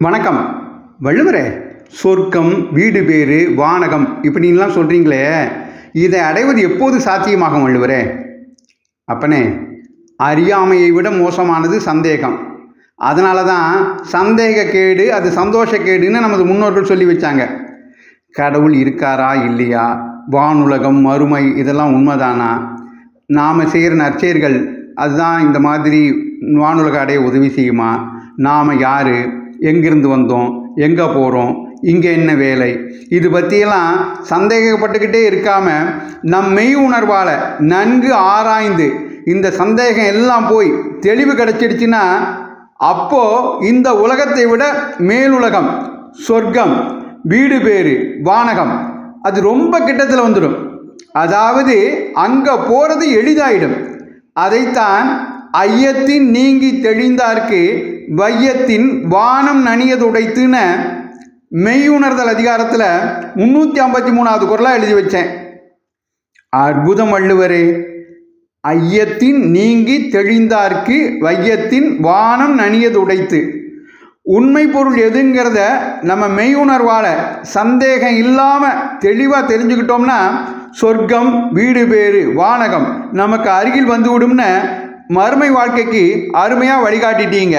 வணக்கம். வள்ளுவரே சொர்க்கம் வீடு பேறு வானகம் இப்படின்லாம் சொல்கிறீங்களே இதை அடைவது எப்போது சாத்தியமாகும் வள்ளுவரே? அப்பனே அறியாமையை விட மோசமானது சந்தேகம். அதனால தான் சந்தேக கேடு அது சந்தோஷ கேடுன்னு நமது முன்னோர்கள் சொல்லி வச்சாங்க. கடவுள் இருக்காரா இல்லையா? வானுலகம் மறுமை இதெல்லாம் உண்மைதானா? நாம் செய்கிற நற்செயர்கள் அதுதான் இந்த மாதிரி வானுலக அடைய உதவி செய்யுமா? நாம் யார்? எங்கிருந்து வந்தோம்? எங்கே போகிறோம் இங்கே என்ன வேலை? இது பற்றியெல்லாம் சந்தேகப்பட்டுக்கிட்டே இருக்காமல் நம் மெய் உணர்வால் நன்கு ஆராய்ந்து இந்த சந்தேகம் எல்லாம் போய் தெளிவு கிடச்சிடுச்சுன்னா அப்போது இந்த உலகத்தை விட மேலுலகம் சொர்க்கம் வீடு பேறு வானகம் அது ரொம்ப கிட்டத்தில் வந்துடும். அதாவது அங்கே போகிறது எளிதாயிடும். அதைத்தான் ஐயத்தின் நீங்கி தெளிந்தார்க்கு வையத்தின் வானம் நனியதுடைத்துன மெய்யுணர்தல் அதிகாரத்தில் முந்நூற்றி ஐம்பத்தி மூணாவது குரலாக எழுதி வச்சேன். அற்புதம் வள்ளுவரே ஐயத்தின் நீங்கி தெளிந்தார்க்கு வையத்தின் வானம் நனியது உடைத்து. உண்மை பொருள் எதுங்கிறத நம்ம மெய்யுணர்வால் சந்தேகம் இல்லாமல் தெளிவாக தெரிஞ்சுக்கிட்டோம்னா சொர்க்கம் வீடு பேறு வானகம் நமக்கு அருகில் வந்து விடும்னு மறுமை வாழ்க்கைக்கு அருமையாக வழிகாட்டிட்டீங்க.